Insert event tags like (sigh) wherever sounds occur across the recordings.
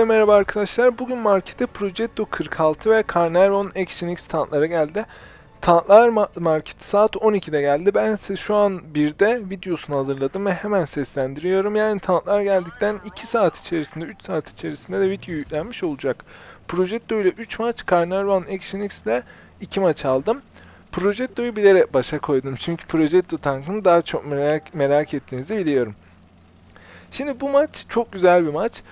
Hepinize merhaba arkadaşlar. Bugün markete Progetto 46 ve Carnarvon Action X tankları geldi. Tanklar ma- marketi saat 12'de geldi. Ben size şu an 1'de videosunu hazırladım ve hemen seslendiriyorum. Yani tanklar geldikten 2 saat içerisinde, 3 saat içerisinde de video yüklenmiş olacak. Progetto ile 3 maç, Carnarvon Action X ile 2 maç aldım. Progetto'yu bilerek başa koydum. Çünkü Progetto tankını daha çok merak, merak ettiğinizi biliyorum. Şimdi bu maç çok güzel bir maç.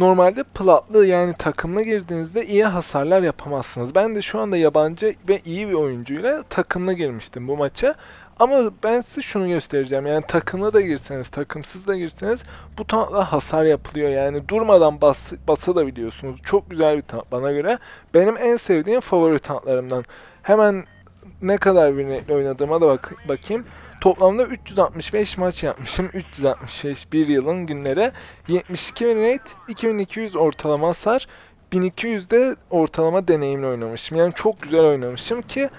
Normalde platlı yani takımla girdiğinizde iyi hasarlar yapamazsınız. Ben de şu anda yabancı ve iyi bir oyuncuyla takımla girmiştim bu maça. Ama ben size şunu göstereceğim. Yani takımla da girseniz, takımsız da girseniz bu tankla hasar yapılıyor. Yani durmadan bas, basa da biliyorsunuz. Çok güzel bir tank bana göre. Benim en sevdiğim favori tanklarımdan. Hemen ne kadar bir oynadığıma da bak bakayım. Toplamda 365 maç yapmışım. 365 bir yılın günleri. 72 win rate, 2200 ortalama hasar, 1200 de ortalama deneyimli oynamışım. Yani çok güzel oynamışım ki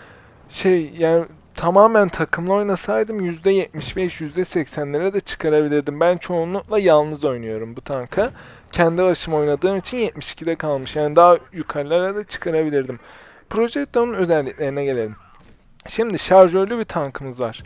şey yani tamamen takımla oynasaydım %75 %80'lere de çıkarabilirdim. Ben çoğunlukla yalnız oynuyorum bu tanka. Kendi başıma oynadığım için 72'de kalmış. Yani daha yukarılara da çıkarabilirdim. Projecto'nun özelliklerine gelelim. Şimdi şarjörlü bir tankımız var.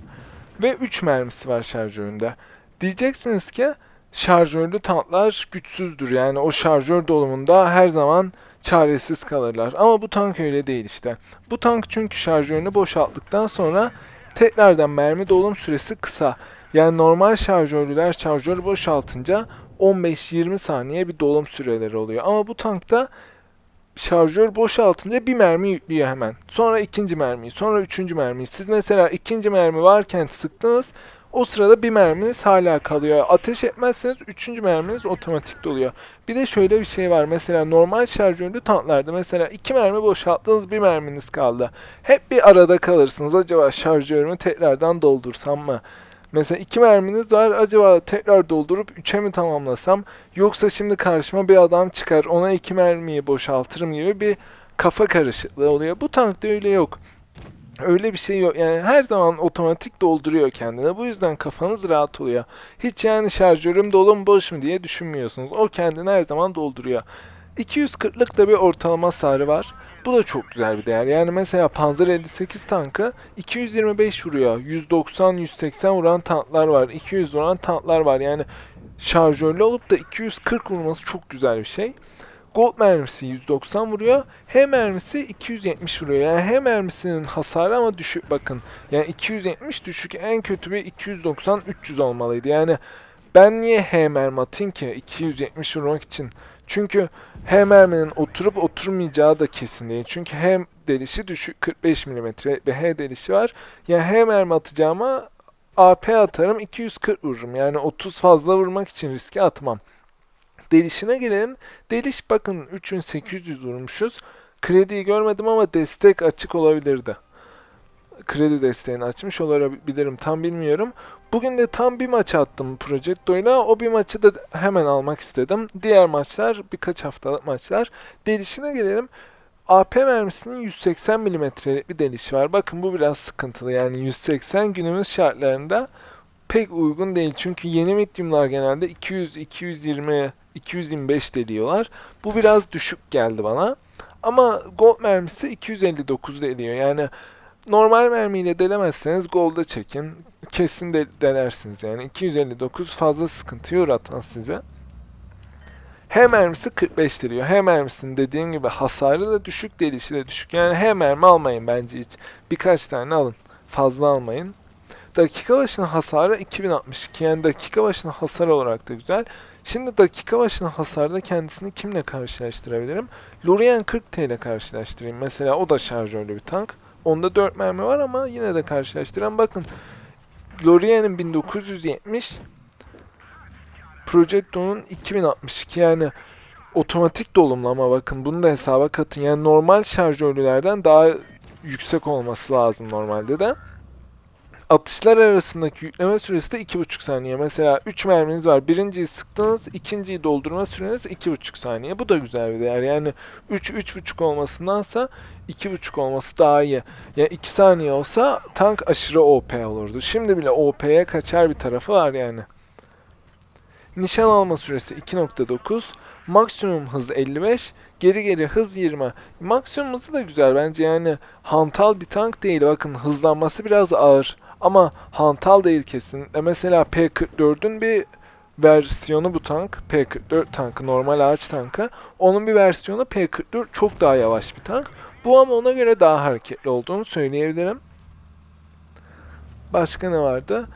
Ve 3 mermisi var şarjöründe. Diyeceksiniz ki şarjörlü tanklar güçsüzdür. Yani o şarjör dolumunda her zaman çaresiz kalırlar. Ama bu tank öyle değil işte. Bu tank çünkü şarjörünü boşalttıktan sonra tekrardan mermi dolum süresi kısa. Yani normal şarjörlüler şarjör boşaltınca 15-20 saniye bir dolum süreleri oluyor. Ama bu tankta şarjör boşaltınca bir mermi yüklüyor hemen. Sonra ikinci mermiyi, sonra üçüncü mermiyi. Siz mesela ikinci mermi varken sıktınız. O sırada bir merminiz hala kalıyor. Ateş etmezseniz üçüncü merminiz otomatik doluyor. Bir de şöyle bir şey var. Mesela normal şarjörlü tanklarda mesela iki mermi boşalttınız bir merminiz kaldı. Hep bir arada kalırsınız. Acaba şarjörümü tekrardan doldursam mı? Mesela iki merminiz var. Acaba tekrar doldurup üçe mi tamamlasam? Yoksa şimdi karşıma bir adam çıkar. Ona iki mermiyi boşaltırım gibi bir kafa karışıklığı oluyor. Bu tankta öyle yok. Öyle bir şey yok. Yani her zaman otomatik dolduruyor kendine. Bu yüzden kafanız rahat oluyor. Hiç yani şarjörüm dolu mu boş mu diye düşünmüyorsunuz. O kendini her zaman dolduruyor. 240'lık da bir ortalama hasarı var. Bu da çok güzel bir değer. Yani mesela Panzer 58 tankı 225 vuruyor. 190-180 vuran tanklar var. 200 vuran tanklar var. Yani şarjörlü olup da 240 vurması çok güzel bir şey. Gold mermisi 190 vuruyor. H mermisi 270 vuruyor. Yani H mermisinin hasarı ama düşük bakın. Yani 270 düşük en kötü bir 290-300 olmalıydı. Yani ben niye H mermi atayım ki 270 vurmak için? Çünkü H merminin oturup oturmayacağı da kesin değil. Çünkü H delişi düşük 45 mm ve H delişi var. Yani H mermi atacağıma AP atarım 240 vururum. Yani 30 fazla vurmak için riske atmam. Delişine gelelim. Deliş bakın 3800 vurmuşuz. Krediyi görmedim ama destek açık olabilirdi. Kredi desteğini açmış olabilirim tam bilmiyorum. Bugün de tam bir maç attım Progetto'yla. O bir maçı da hemen almak istedim. Diğer maçlar birkaç haftalık maçlar. Delişine gelelim. AP mermisinin 180 milimetrelik bir delişi var. Bakın bu biraz sıkıntılı. Yani 180 günümüz şartlarında pek uygun değil. Çünkü yeni mediumlar genelde 200, 220, 225 deliyorlar. Bu biraz düşük geldi bana. Ama gold mermisi 259 deliyor. Yani normal mermiyle delemezseniz golda çekin. Kesin de denersiniz yani. 259 fazla sıkıntı uğratmaz size. H mermisi 45 deliyor. H mermisinin dediğim gibi hasarı da düşük, delişi de düşük. Yani H mermi almayın bence hiç. Birkaç tane alın. Fazla almayın. Dakika başına hasarı 2062. Yani dakika başına hasar olarak da güzel. Şimdi dakika başına hasarda kendisini kimle karşılaştırabilirim? Lorient 40T ile karşılaştırayım. Mesela o da şarjörlü bir tank. Onda 4 mermi var ama yine de karşılaştıran bakın. Lorient'in 1970 Progetto'nun 2062 yani otomatik dolumlama bakın bunu da hesaba katın. Yani normal şarjörlülerden daha yüksek olması lazım normalde de. Atışlar arasındaki yükleme süresi de 2,5 saniye. Mesela 3 merminiz var. Birinciyi sıktınız, ikinciyi doldurma süreniz 2,5 saniye. Bu da güzel bir değer. Yani 3 3,5 olmasındansa 2,5 olması daha iyi. Yani 2 saniye olsa tank aşırı OP olurdu. Şimdi bile OP'ye kaçar bir tarafı var yani. Nişan alma süresi 2.9. Maksimum hız 55. Geri geri hız 20. Maksimum hızı da güzel bence yani hantal bir tank değil. Bakın hızlanması biraz ağır. Ama hantal değil kesinlikle. Mesela P44'ün bir versiyonu bu tank. P44 tankı normal ağaç tankı. Onun bir versiyonu P44 çok daha yavaş bir tank. Bu ama ona göre daha hareketli olduğunu söyleyebilirim. Başka ne vardı?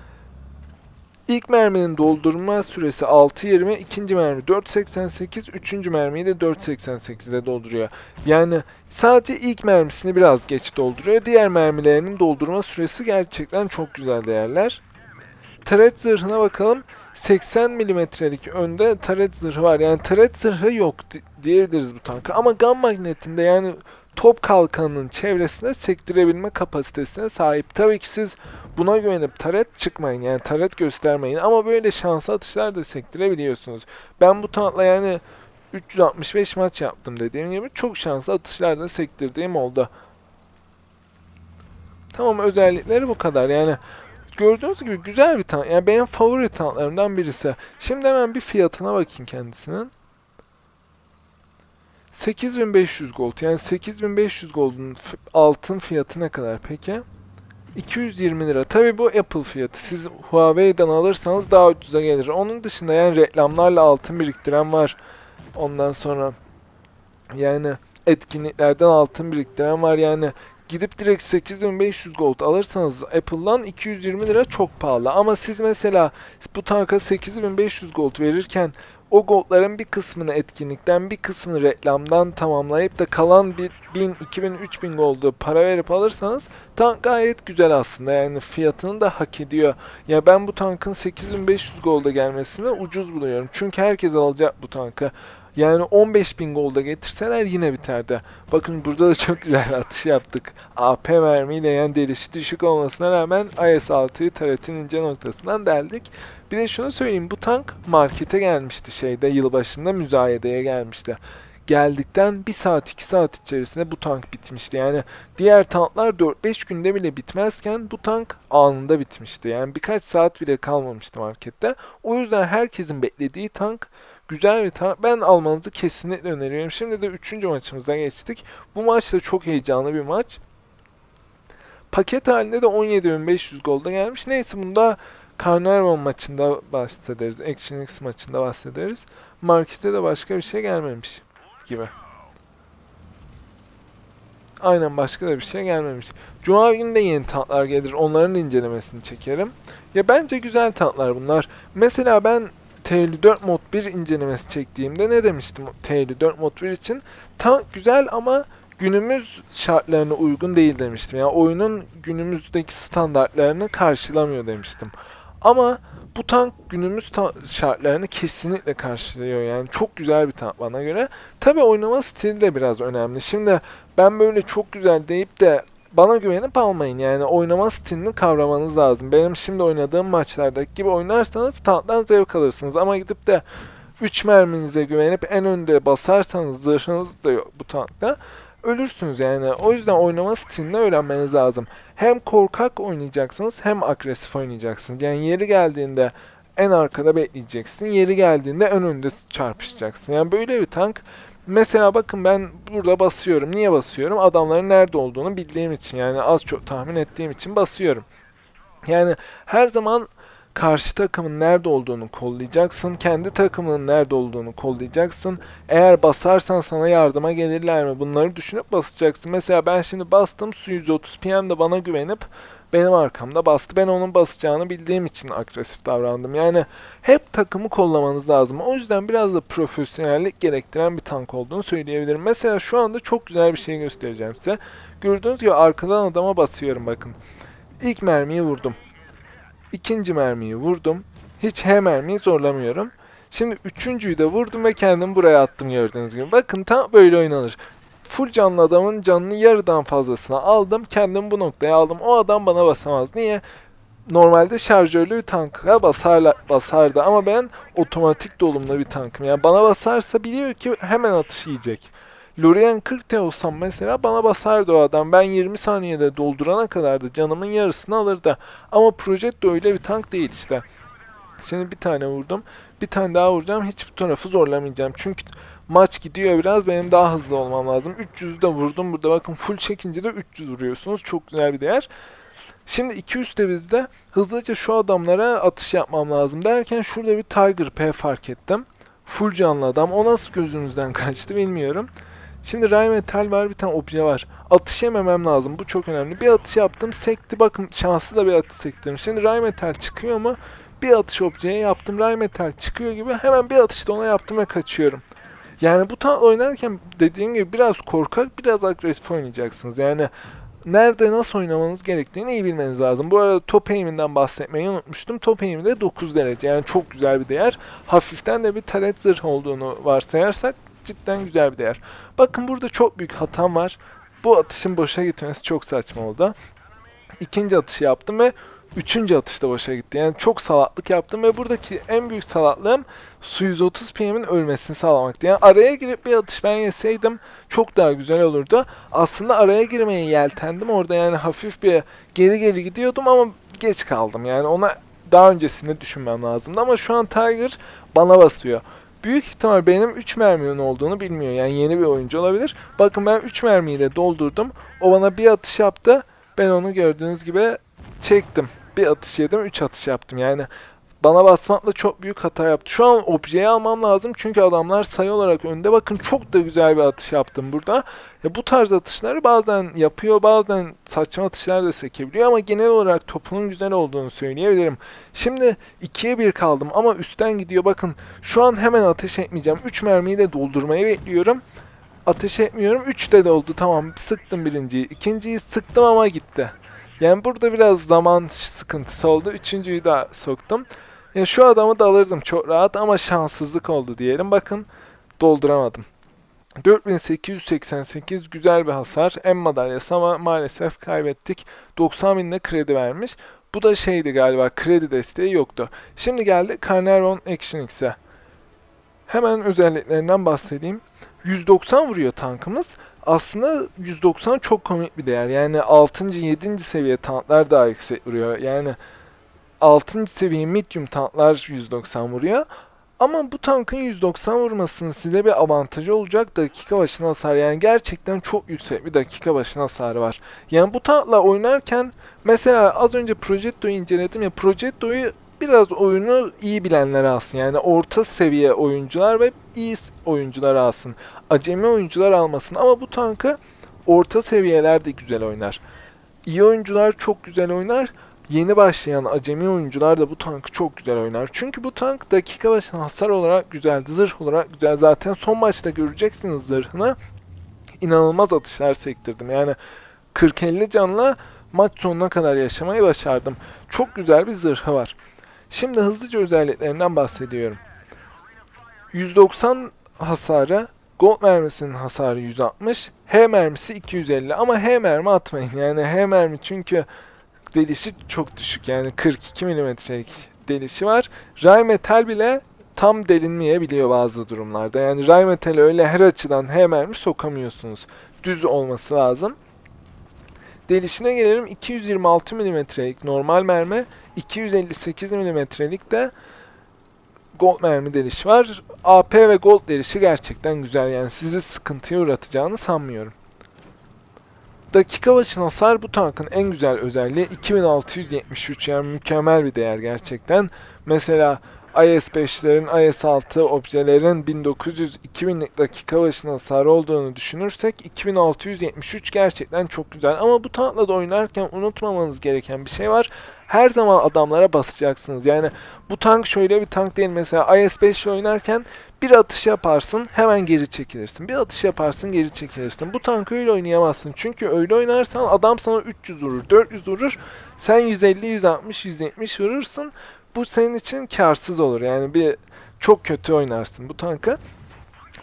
İlk merminin doldurma süresi 6.20, ikinci mermi 4.88, üçüncü mermiyi de 4.88'de dolduruyor. Yani sadece ilk mermisini biraz geç dolduruyor. Diğer mermilerinin doldurma süresi gerçekten çok güzel değerler. Taret zırhına bakalım. 80 milimetrelik önde taret zırhı var. Yani taret zırhı yok di- diyebiliriz bu tanka. Ama gam magnetinde yani top kalkanının çevresine sektirebilme kapasitesine sahip. Tabii ki siz buna güvenip taret çıkmayın yani taret göstermeyin ama böyle şanslı atışlar da sektirebiliyorsunuz. Ben bu tankla yani 365 maç yaptım dediğim gibi çok şanslı atışlar da sektirdiğim oldu. Tamam özellikleri bu kadar yani gördüğünüz gibi güzel bir tank. Yani benim favori tanklarımdan birisi. Şimdi hemen bir fiyatına bakayım kendisinin. 8500 gold. Yani 8500 gold'un altın fiyatı ne kadar peki? 220 lira. Tabi bu Apple fiyatı. Siz Huawei'den alırsanız daha ucuza gelir. Onun dışında yani reklamlarla altın biriktiren var. Ondan sonra yani etkinliklerden altın biriktiren var. Yani gidip direkt 8500 gold alırsanız Apple'dan 220 lira çok pahalı. Ama siz mesela bu tanka 8500 gold verirken o goldların bir kısmını etkinlikten bir kısmını reklamdan tamamlayıp da kalan bir 1000, 2000, 3000 goldu para verip alırsanız tank gayet güzel aslında yani fiyatını da hak ediyor. Ya ben bu tankın 8500 golda gelmesini ucuz buluyorum. Çünkü herkes alacak bu tankı. Yani 15.000 golda getirseler yine biterdi. Bakın burada da çok güzel atış yaptık. AP mermiyle yani delişi düşük olmasına rağmen IS-6'yı taretin ince noktasından deldik. Bir de şunu söyleyeyim bu tank markete gelmişti şeyde yılbaşında müzayedeye gelmişti. Geldikten 1 saat 2 saat içerisinde bu tank bitmişti. Yani diğer tanklar 4-5 günde bile bitmezken bu tank anında bitmişti. Yani birkaç saat bile kalmamıştı markette. O yüzden herkesin beklediği tank güzel bir tank. Ben almanızı kesinlikle öneriyorum. Şimdi de 3. maçımıza geçtik. Bu maç da çok heyecanlı bir maç. Paket halinde de 17.500 golda gelmiş. Neyse bunda Carnarvon maçında bahsederiz. Action maçında bahsederiz. Markete de başka bir şey gelmemiş gibi. Aynen başka da bir şey gelmemiş. Cuma günü de yeni tatlar gelir. Onların incelemesini çekerim. Ya bence güzel tatlar bunlar. Mesela ben TL4 Mod 1 incelemesi çektiğimde ne demiştim TL4 Mod 1 için? Tank güzel ama günümüz şartlarına uygun değil demiştim. Yani oyunun günümüzdeki standartlarını karşılamıyor demiştim. Ama bu tank günümüz ta- şartlarını kesinlikle karşılıyor. Yani çok güzel bir tank bana göre. Tabi oynama stili de biraz önemli. Şimdi ben böyle çok güzel deyip de bana güvenip almayın. Yani oynama stilini kavramanız lazım. Benim şimdi oynadığım maçlardaki gibi oynarsanız tanktan zevk alırsınız. Ama gidip de 3 merminize güvenip en önde basarsanız zırhınız da yok bu tankta ölürsünüz yani. O yüzden oynama stilini öğrenmeniz lazım. Hem korkak oynayacaksınız hem agresif oynayacaksınız. Yani yeri geldiğinde en arkada bekleyeceksin. Yeri geldiğinde en önde çarpışacaksın. Yani böyle bir tank Mesela bakın ben burada basıyorum. Niye basıyorum? Adamların nerede olduğunu bildiğim için. Yani az çok tahmin ettiğim için basıyorum. Yani her zaman karşı takımın nerede olduğunu kollayacaksın. Kendi takımının nerede olduğunu kollayacaksın. Eğer basarsan sana yardıma gelirler mi? Bunları düşünüp basacaksın. Mesela ben şimdi bastım. Su 130 PM de bana güvenip benim arkamda bastı. Ben onun basacağını bildiğim için agresif davrandım. Yani hep takımı kollamanız lazım. O yüzden biraz da profesyonellik gerektiren bir tank olduğunu söyleyebilirim. Mesela şu anda çok güzel bir şey göstereceğim size. Gördüğünüz gibi arkadan adama basıyorum bakın. İlk mermiyi vurdum. İkinci mermiyi vurdum. Hiç H mermiyi zorlamıyorum. Şimdi üçüncüyü de vurdum ve kendimi buraya attım gördüğünüz gibi. Bakın tam böyle oynanır. Full canlı adamın canını yarıdan fazlasına aldım. Kendimi bu noktaya aldım. O adam bana basamaz. Niye? Normalde şarjörlü bir tanka basarla, basardı ama ben otomatik dolumlu bir tankım. Yani bana basarsa biliyor ki hemen atış yiyecek. Lorien 40 T olsam mesela bana basardı o adam. Ben 20 saniyede doldurana kadar da canımın yarısını alırdı. Ama Projet de öyle bir tank değil işte. Şimdi bir tane vurdum. Bir tane daha vuracağım. Hiç bu tarafı zorlamayacağım. Çünkü maç gidiyor biraz. Benim daha hızlı olmam lazım. 300'ü de vurdum. Burada bakın full çekince de 300 vuruyorsunuz. Çok güzel bir değer. Şimdi 2 üstte bizde hızlıca şu adamlara atış yapmam lazım derken şurada bir Tiger P fark ettim. Full canlı adam. O nasıl gözünüzden (laughs) kaçtı bilmiyorum. Şimdi Rheinmetall var bir tane obje var. Atış yememem lazım. Bu çok önemli. Bir atış yaptım sekti. Bakın şanslı da bir atış sektim. Şimdi Rheinmetall çıkıyor mu? Bir atış objeye yaptım. Rheinmetall çıkıyor gibi. Hemen bir atışta ona yaptım ve kaçıyorum. Yani bu tank oynarken dediğim gibi biraz korkak biraz agresif oynayacaksınız. Yani nerede nasıl oynamanız gerektiğini iyi bilmeniz lazım. Bu arada top aim'inden bahsetmeyi unutmuştum. Top aim'i de 9 derece yani çok güzel bir değer. Hafiften de bir taret zırh olduğunu varsayarsak cidden güzel bir değer. Bakın burada çok büyük hatam var. Bu atışın boşa gitmesi çok saçma oldu. İkinci atışı yaptım ve üçüncü atışta boşa gitti. Yani çok salaklık yaptım ve buradaki en büyük salaklığım Su 130 PM'in ölmesini sağlamaktı. Yani araya girip bir atış ben yeseydim çok daha güzel olurdu. Aslında araya girmeye yeltendim. Orada yani hafif bir geri geri gidiyordum ama geç kaldım. Yani ona daha öncesinde düşünmem lazımdı ama şu an Tiger bana basıyor. Büyük ihtimal benim 3 mermimin olduğunu bilmiyor. Yani yeni bir oyuncu olabilir. Bakın ben 3 mermiyle doldurdum. O bana bir atış yaptı. Ben onu gördüğünüz gibi çektim. Bir atış yedim, 3 atış yaptım. Yani bana basmakla çok büyük hata yaptı. Şu an objeyi almam lazım çünkü adamlar sayı olarak önde. Bakın çok da güzel bir atış yaptım burada. Ya bu tarz atışları bazen yapıyor, bazen saçma atışlar da sekebiliyor ama genel olarak topunun güzel olduğunu söyleyebilirim. Şimdi 2'ye 1 kaldım ama üstten gidiyor. Bakın şu an hemen ateş etmeyeceğim. 3 mermiyi de doldurmayı bekliyorum. Ateş etmiyorum. 3 de doldu. Tamam sıktım birinciyi. İkinciyi sıktım ama gitti. Yani burada biraz zaman sıkıntısı oldu. Üçüncüyü de soktum. Yani şu adamı da alırdım çok rahat ama şanssızlık oldu diyelim. Bakın dolduramadım. 4888 güzel bir hasar. En madalyası ama maalesef kaybettik. 90 binle kredi vermiş. Bu da şeydi galiba kredi desteği yoktu. Şimdi geldi Carnarvon Action X'e. Hemen özelliklerinden bahsedeyim. 190 vuruyor tankımız. Aslında 190 çok komik bir değer. Yani 6. 7. seviye tanklar daha yüksek vuruyor. Yani 6. seviye medium tanklar 190 vuruyor. Ama bu tankın 190 vurmasının size bir avantajı olacak dakika başına hasar. Yani gerçekten çok yüksek bir dakika başına hasarı var. Yani bu tankla oynarken mesela az önce Progetto'yu inceledim ya Progetto'yu biraz oyunu iyi bilenler alsın. Yani orta seviye oyuncular ve iyi oyuncular alsın. Acemi oyuncular almasın. Ama bu tankı orta seviyeler de güzel oynar. İyi oyuncular çok güzel oynar. Yeni başlayan acemi oyuncular da bu tankı çok güzel oynar. Çünkü bu tank dakika başına hasar olarak güzel, zırh olarak güzel. Zaten son maçta göreceksiniz zırhını. İnanılmaz atışlar sektirdim. Yani 40-50 canla maç sonuna kadar yaşamayı başardım. Çok güzel bir zırhı var. Şimdi hızlıca özelliklerinden bahsediyorum. 190 hasarı, Gold mermisinin hasarı 160, H mermisi 250 ama H mermi atmayın. Yani H mermi çünkü delişi çok düşük. Yani 42 milimetrelik delişi var. Rheinmetall bile tam delinmeyebiliyor bazı durumlarda. Yani Rheinmetall'e öyle her açıdan H mermi sokamıyorsunuz. Düz olması lazım. Delişine gelelim 226 milimetrelik normal mermi, 258 milimetrelik de gold mermi delişi var. AP ve gold delişi gerçekten güzel yani sizi sıkıntıya uğratacağını sanmıyorum. Dakika başına hasar bu tankın en güzel özelliği 2673 yani mükemmel bir değer gerçekten. Mesela IS-5'lerin, IS-6 objelerin 1900-2000'lik dakika başına hasar olduğunu düşünürsek 2673 gerçekten çok güzel. Ama bu tankla da oynarken unutmamanız gereken bir şey var. Her zaman adamlara basacaksınız. Yani bu tank şöyle bir tank değil. Mesela IS-5 oynarken bir atış yaparsın hemen geri çekilirsin. Bir atış yaparsın geri çekilirsin. Bu tankı öyle oynayamazsın. Çünkü öyle oynarsan adam sana 300 vurur, 400 vurur. Sen 150, 160, 170 vurursun bu senin için karsız olur. Yani bir çok kötü oynarsın bu tankı.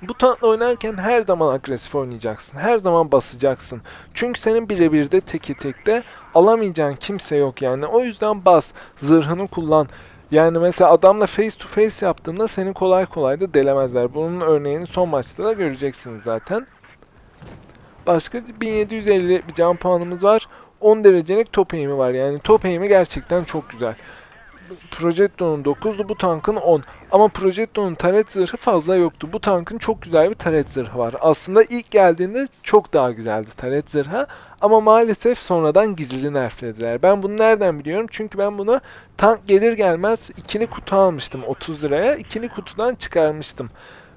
Bu tankla oynarken her zaman agresif oynayacaksın. Her zaman basacaksın. Çünkü senin birebir de teki tekte alamayacağın kimse yok yani. O yüzden bas. Zırhını kullan. Yani mesela adamla face to face yaptığında seni kolay kolay da delemezler. Bunun örneğini son maçta da göreceksiniz zaten. Başka 1750 bir can puanımız var. 10 derecelik top eğimi var. Yani top eğimi gerçekten çok güzel. Progetto'nun 9'du bu tankın 10. Ama Progetto'nun taret zırhı fazla yoktu. Bu tankın çok güzel bir taret zırhı var. Aslında ilk geldiğinde çok daha güzeldi taret zırhı. Ama maalesef sonradan gizli nerflediler. Ben bunu nereden biliyorum? Çünkü ben bunu tank gelir gelmez ikili kutu almıştım 30 liraya. İkili kutudan çıkarmıştım.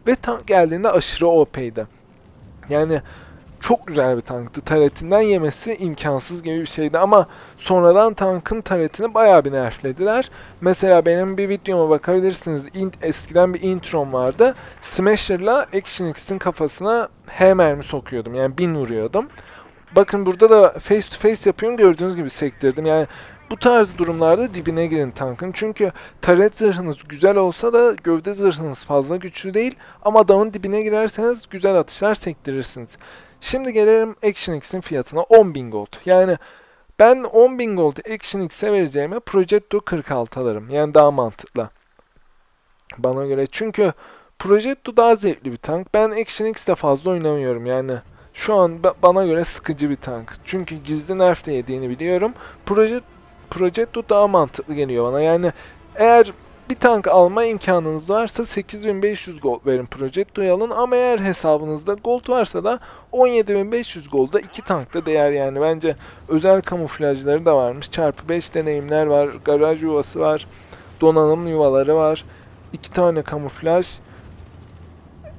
Ve tank geldiğinde aşırı OP'ydi. Yani çok güzel bir tanktı. Taretinden yemesi imkansız gibi bir şeydi ama sonradan tankın taretini bayağı bir nerflediler. Mesela benim bir videoma bakabilirsiniz. In- eskiden bir introm vardı. Smasher'la Action X'in kafasına H mermi sokuyordum. Yani bin vuruyordum. Bakın burada da face to face yapıyorum. Gördüğünüz gibi sektirdim. Yani bu tarz durumlarda dibine girin tankın. Çünkü taret zırhınız güzel olsa da gövde zırhınız fazla güçlü değil. Ama adamın dibine girerseniz güzel atışlar sektirirsiniz. Şimdi gelelim Action X'in fiyatına 10.000 gold. Yani ben 10.000 gold Action X'e vereceğime Progetto 46 alırım. Yani daha mantıklı. Bana göre. Çünkü Progetto daha zevkli bir tank. Ben Action X'te fazla oynamıyorum yani. Şu an ba- bana göre sıkıcı bir tank. Çünkü gizli nerf de yediğini biliyorum. Proje, Progetto daha mantıklı geliyor bana. Yani eğer bir tank alma imkanınız varsa 8500 gold verin Progetto'yu alın ama eğer hesabınızda gold varsa da 17500 golda iki tank da değer yani bence özel kamuflajları da varmış. Çarpı 5 deneyimler var, garaj yuvası var, donanım yuvaları var. iki tane kamuflaj,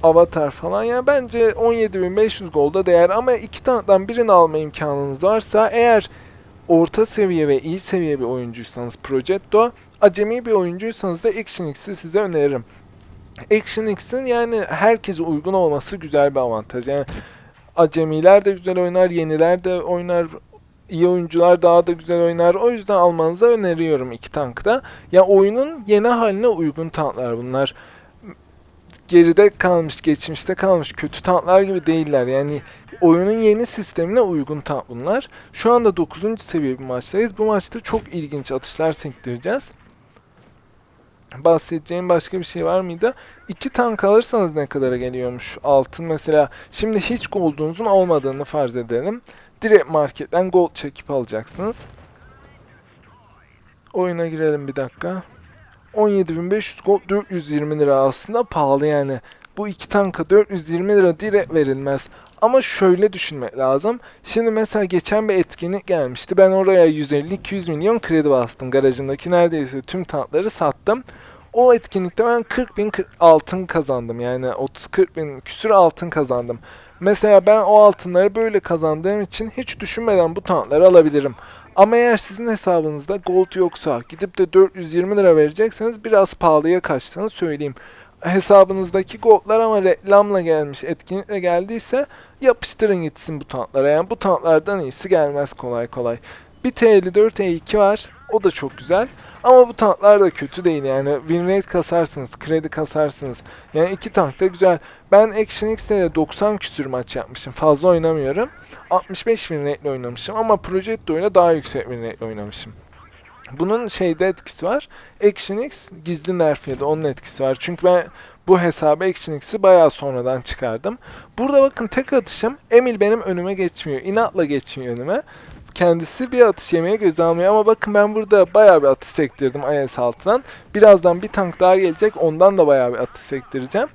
avatar falan yani bence 17500 golda değer ama iki tanktan birini alma imkanınız varsa eğer orta seviye ve iyi seviye bir oyuncuysanız Progetto, acemi bir oyuncuysanız da Action X'i size öneririm. Action X'in yani herkese uygun olması güzel bir avantaj. Yani acemiler de güzel oynar, yeniler de oynar, iyi oyuncular daha da güzel oynar. O yüzden almanızı öneriyorum iki tankı da. Ya oyunun yeni haline uygun tanklar bunlar. Geride kalmış, geçmişte kalmış kötü tanklar gibi değiller. Yani oyunun yeni sistemine uygun tank bunlar. Şu anda 9. seviye bir maçtayız. Bu maçta çok ilginç atışlar sektireceğiz. Bahsedeceğim başka bir şey var mıydı? İki tank alırsanız ne kadara geliyormuş altın mesela. Şimdi hiç gold'unuzun olmadığını farz edelim. Direkt marketten gold çekip alacaksınız. Oyuna girelim bir dakika. 17.500 gold 420 lira aslında pahalı yani. Bu iki tanka 420 lira direkt verilmez. Ama şöyle düşünmek lazım. Şimdi mesela geçen bir etkinlik gelmişti. Ben oraya 150-200 milyon kredi bastım. Garajımdaki neredeyse tüm tankları sattım. O etkinlikte ben 40 bin altın kazandım. Yani 30-40 bin küsür altın kazandım. Mesela ben o altınları böyle kazandığım için hiç düşünmeden bu tankları alabilirim. Ama eğer sizin hesabınızda gold yoksa gidip de 420 lira verecekseniz biraz pahalıya kaçtığını söyleyeyim. Hesabınızdaki goldlar ama reklamla gelmiş, etkinlikle geldiyse yapıştırın gitsin bu tanklara. Yani bu tanklardan iyisi gelmez kolay kolay. Bir T54 E2 var. O da çok güzel. Ama bu tanklar da kötü değil yani. Win rate kasarsınız, kredi kasarsınız. Yani iki tank da güzel. Ben Action X'te de 90 küsür maç yapmışım. Fazla oynamıyorum. 65 win rate oynamışım ama Progetto ile daha yüksek win rate oynamışım. Bunun şeyde etkisi var. Action X gizli nerf yedi. Onun etkisi var. Çünkü ben bu hesabı Action X'i bayağı sonradan çıkardım. Burada bakın tek atışım Emil benim önüme geçmiyor. İnatla geçmiyor önüme. Kendisi bir atış yemeye göz almıyor ama bakın ben burada bayağı bir atış sektirdim IS altından. Birazdan bir tank daha gelecek ondan da bayağı bir atış sektireceğim.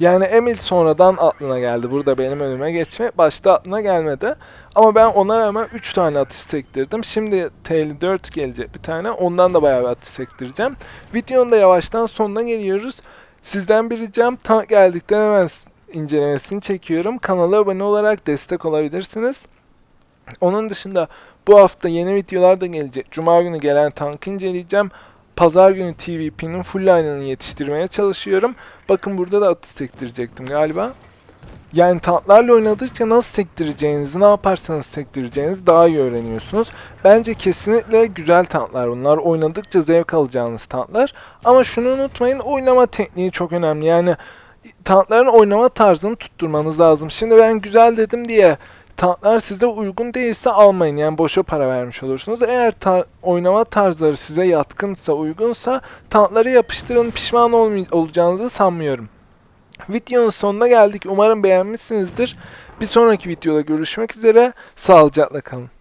Yani Emil sonradan aklına geldi burada benim önüme geçme. Başta aklına gelmedi. Ama ben ona rağmen 3 tane atış sektirdim. Şimdi TL4 gelecek bir tane. Ondan da bayağı bir atış sektireceğim. Videonun da yavaştan sonuna geliyoruz. Sizden bir ricam tank geldikten hemen incelemesini çekiyorum. Kanala abone olarak destek olabilirsiniz. Onun dışında bu hafta yeni videolar da gelecek. Cuma günü gelen tankı inceleyeceğim. Pazar günü TVP'nin full line'ını yetiştirmeye çalışıyorum. Bakın burada da atış sektirecektim galiba. Yani tanklarla oynadıkça nasıl sektireceğinizi, ne yaparsanız sektireceğinizi daha iyi öğreniyorsunuz. Bence kesinlikle güzel tanklar bunlar. Oynadıkça zevk alacağınız tanklar. Ama şunu unutmayın, oynama tekniği çok önemli. Yani tankların oynama tarzını tutturmanız lazım. Şimdi ben güzel dedim diye tanklar size uygun değilse almayın. Yani boşa para vermiş olursunuz. Eğer ta- oynama tarzları size yatkınsa, uygunsa tankları yapıştırın. Pişman olmay- olacağınızı sanmıyorum. Videonun sonuna geldik. Umarım beğenmişsinizdir. Bir sonraki videoda görüşmek üzere. Sağlıcakla kalın.